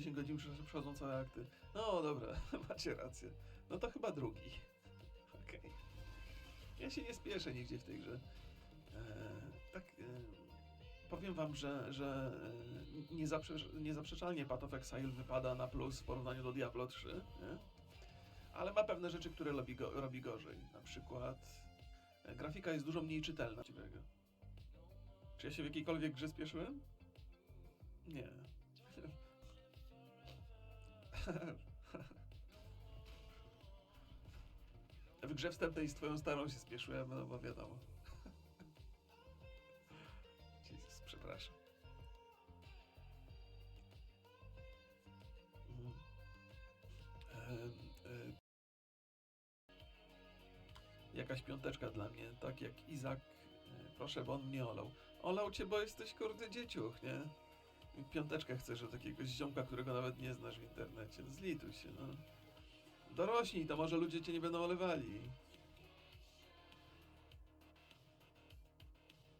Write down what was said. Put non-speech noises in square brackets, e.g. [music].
10 godzin prze- przechodzą całe akty. No dobra, [laughs] macie rację. No to chyba drugi. [laughs] Okej. Ja się nie spieszę nigdzie w tej grze. E, tak, e, powiem wam, że, że e, niezaprze- niezaprzeczalnie Path of Exile wypada na plus w porównaniu do Diablo 3, nie? ale ma pewne rzeczy, które robi, go, robi gorzej. Na przykład e, grafika jest dużo mniej czytelna. Czy ja się w jakiejkolwiek grze spieszyłem? Nie. [laughs] W grze wstępnej z twoją starą się spieszyłem, no bo wiadomo. [laughs] Jezus, przepraszam. Mhm. Em, e, Jakaś piąteczka dla mnie, tak jak Izak. e, Proszę, bo on mnie olał. Olał cię, bo jesteś kurde dzieciuch, nie? Piąteczkę chcesz od jakiegoś ziomka, którego nawet nie znasz w internecie. Zlituj się, no. Dorośnij, to może ludzie cię nie będą olewali.